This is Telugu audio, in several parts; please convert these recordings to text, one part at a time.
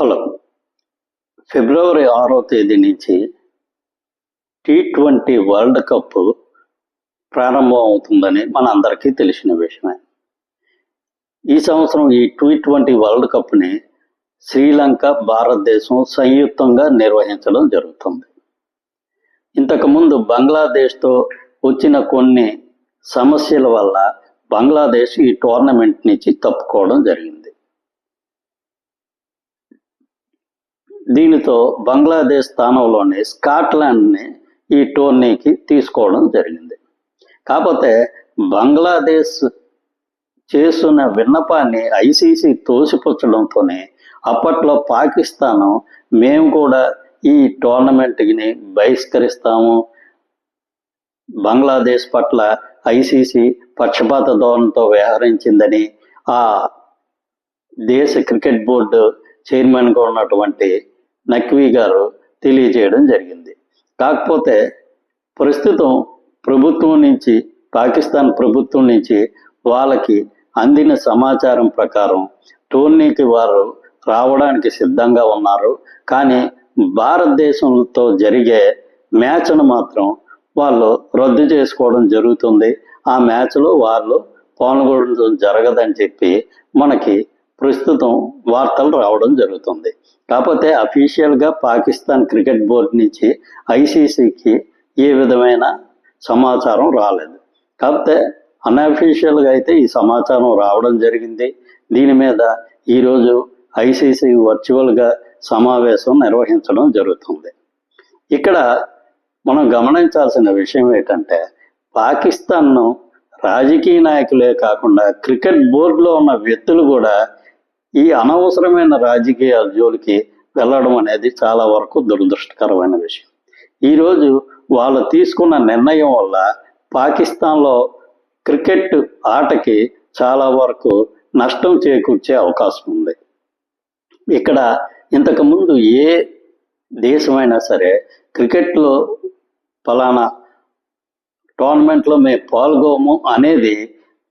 హలో. ఫిబ్రవరి ఆరో తేదీ నుంచి టీ ట్వంటీ వరల్డ్ కప్ ప్రారంభం అవుతుందని మన అందరికీ తెలిసిన విషయమే. ఈ సంవత్సరం ఈ టీ ట్వంటీ వరల్డ్ కప్ని శ్రీలంక భారతదేశం సంయుక్తంగా నిర్వహించడం జరుగుతుంది. ఇంతకుముందు బంగ్లాదేశ్తో వచ్చిన కొన్ని సమస్యల వల్ల బంగ్లాదేశ్ ఈ టోర్నమెంట్ నుంచి తప్పుకోవడం జరిగింది. దీనితో బంగ్లాదేశ్ స్థానంలోనే స్కాట్లాండ్ని ఈ టోర్నీకి తీసుకోవడం జరిగింది. కాకపోతే బంగ్లాదేశ్ చేస్తున్న విన్నపాన్ని ఐసీసీ తోసిపుచ్చడంతోనే అప్పట్లో పాకిస్తాను మేము కూడా ఈ టోర్నమెంట్ని బహిష్కరిస్తాము. బంగ్లాదేశ్ పట్ల ఐసీసీ పక్షపాత ధోరణితో వ్యవహరించిందని ఆ దేశ క్రికెట్ బోర్డు చైర్మన్గా ఉన్నటువంటి నక్వీ గారు తెలియజేయడం జరిగింది. కాకపోతే ప్రస్తుతం ప్రభుత్వం నుంచి పాకిస్తాన్ ప్రభుత్వం నుంచి వాళ్ళకి అందిన సమాచారం ప్రకారం టోర్నీకి వారు రావడానికి సిద్ధంగా ఉన్నారు. కానీ భారతదేశంతో జరిగే మ్యాచ్ను మాత్రం వాళ్ళు రద్దు చేసుకోవడం జరుగుతుంది. ఆ మ్యాచ్లో వాళ్ళు పాల్గొనడం జరగదని చెప్పి మనకి ప్రస్తుతం వార్తలు రావడం జరుగుతుంది. కాకపోతే అఫీషియల్గా పాకిస్తాన్ క్రికెట్ బోర్డు నుంచి ఐసీసీకి ఏ విధమైన సమాచారం రాలేదు. కాకపోతే అన్అఫీషియల్గా అయితే ఈ సమాచారం రావడం జరిగింది. దీని మీద ఈరోజు ఐసీసీ వర్చువల్గా సమావేశం నిర్వహించడం జరుగుతుంది. ఇక్కడ మనం గమనించాల్సిన విషయం ఏంటంటే పాకిస్తాన్ను రాజకీయ నాయకులే కాకుండా క్రికెట్ బోర్డులో ఉన్న వ్యక్తులు కూడా ఈ అనవసరమైన రాజకీయ జోలికి వెళ్ళడం అనేది చాలా వరకు దురదృష్టకరమైన విషయం. ఈరోజు వాళ్ళు తీసుకున్న నిర్ణయం వల్ల పాకిస్తాన్లో క్రికెట్ ఆటకి చాలా వరకు నష్టం చేకూర్చే అవకాశం ఉంది. ఇక్కడ ఇంతకుముందు ఏ దేశమైనా సరే క్రికెట్లో ఫలానా టోర్నమెంట్లో మేము పాల్గొము అనేది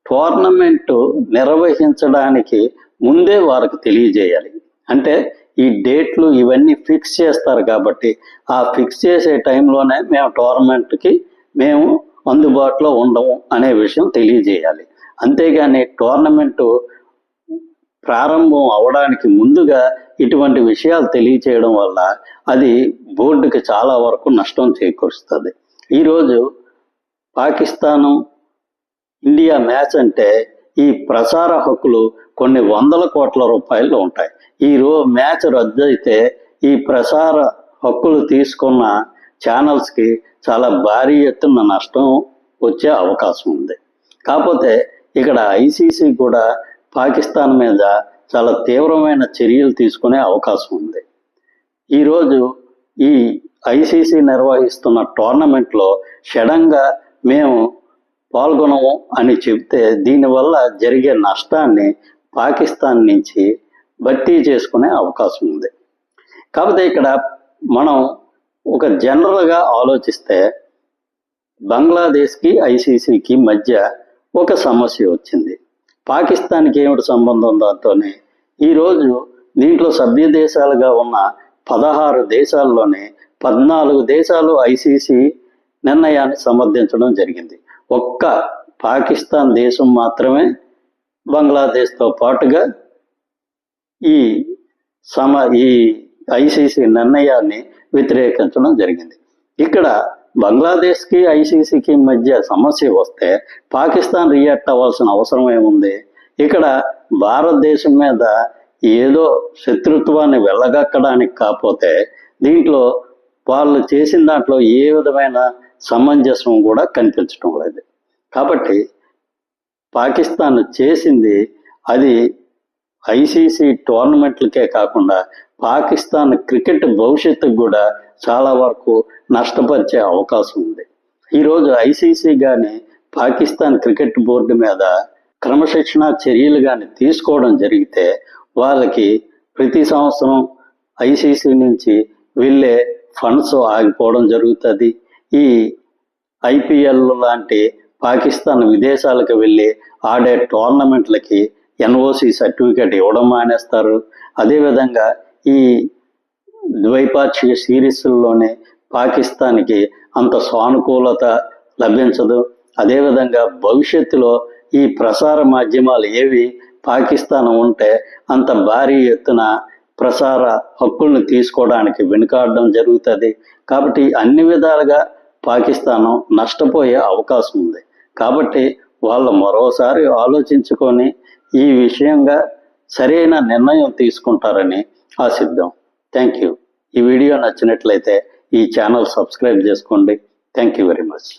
టోర్నమెంట్ నిర్వహించడానికి ముందే వారికి తెలియజేయాలి. అంటే ఈ డేట్లు ఇవన్నీ ఫిక్స్ చేస్తారు కాబట్టి ఆ ఫిక్స్ చేసే టైంలోనే మేము టోర్నమెంట్కి మేము అందుబాటులో ఉండము అనే విషయం తెలియజేయాలి. అంతేగాని టోర్నమెంటు ప్రారంభం అవడానికి ముందుగా ఇటువంటి విషయాలు తెలియచేయడం వల్ల అది బోర్డుకి చాలా వరకు నష్టం చేకూరుస్తుంది. ఈరోజు పాకిస్తాను ఇండియా మ్యాచ్ అంటే ఈ ప్రసార హక్కులు కొన్ని వందల కోట్ల రూపాయలు ఉంటాయి. ఈ రో మ్యాచ్ రద్దు అయితే ఈ ప్రసార హక్కులు తీసుకున్న ఛానల్స్కి చాలా భారీ ఎత్తున నష్టం వచ్చే అవకాశం ఉంది. కాకపోతే ఇక్కడ ఐసీసీ కూడా పాకిస్తాన్ మీద చాలా తీవ్రమైన చర్యలు తీసుకునే అవకాశం ఉంది. ఈరోజు ఈ ఐసీసీ నిర్వహిస్తున్న టోర్నమెంట్లో షడంగా మేము పాల్గొనము అని చెప్తే దీనివల్ల జరిగే నష్టాన్ని పాకిస్తాన్ నుంచి భర్తీ చేసుకునే అవకాశం ఉంది. కాకపోతే ఇక్కడ మనం ఒక జనరల్గా ఆలోచిస్తే బంగ్లాదేశ్కి ఐసీసీకి మధ్య ఒక సమస్య వచ్చింది. పాకిస్తాన్కి ఏమిటి సంబంధం దాంతోనే? ఈరోజు దీంట్లో సభ్య దేశాలుగా ఉన్న పదహారు దేశాల్లోనే పద్నాలుగు దేశాలు ఐసీసీ నిర్ణయాన్ని సమర్థించడం జరిగింది. ఒక్క పాకిస్తాన్ దేశం మాత్రమే బంగ్లాదేశ్తో పాటుగా ఈ సమ ఈ ఐసీసీ నిర్ణయాన్ని వ్యతిరేకించడం జరిగింది. ఇక్కడ బంగ్లాదేశ్కి ఐసీసీకి మధ్య సమస్య వస్తే పాకిస్తాన్ రియాక్ట్ అవ్వాల్సిన అవసరం ఏముంది? ఇక్కడ భారతదేశం మీద ఏదో శత్రుత్వాన్ని వెళ్ళగక్కడానికి కాకపోతే దీంట్లో వాళ్ళు చేసిన దాంట్లో ఏ విధమైన సమంజసం కూడా కనిపించడం లేదు. కాబట్టి పాకిస్తాన్ చేసింది అది ఐసీసీ టోర్నమెంట్లకే కాకుండా పాకిస్తాన్ క్రికెట్ భవిష్యత్తుకు కూడా చాలా వరకు నష్టపరిచే అవకాశం ఉంది. ఈరోజు ఐసీసీ కానీ పాకిస్తాన్ క్రికెట్ బోర్డు మీద క్రమశిక్షణ చర్యలు కానీ తీసుకోవడం జరిగితే వాళ్ళకి ప్రతి సంవత్సరం ఐసీసీ నుంచి వెళ్ళే ఫండ్స్ ఆగిపోవడం జరుగుతుంది. ఈ ఐపీఎల్ లాంటి పాకిస్తాన్ విదేశాలకు వెళ్ళి ఆడే టోర్నమెంట్లకి ఎన్ఓసి సర్టిఫికేట్ ఇవ్వడం మానేస్తారు. అదేవిధంగా ఈ ద్వైపాక్షిక సిరీస్లోనే పాకిస్తాన్కి అంత సానుకూలత లభించదు. అదేవిధంగా భవిష్యత్తులో ఈ ప్రసార మాధ్యమాలు ఏవి పాకిస్తాన్ ఉంటే అంత భారీ ఎత్తున ప్రసార హక్కుల్ని తీసుకోవడానికి వెనుకాడడం జరుగుతుంది. కాబట్టి అన్ని విధాలుగా పాకిస్తాన్ నష్టపోయే అవకాశం ఉంది. కాబట్టి వాళ్ళు మరోసారి ఆలోచించుకొని ఈ విషయంగా సరైన నిర్ణయం తీసుకుంటారని ఆశిద్దాం. థ్యాంక్ యూ ఈ వీడియో నచ్చినట్లయితే ఈ ఛానల్ సబ్స్క్రైబ్ చేసుకోండి. Thank you very much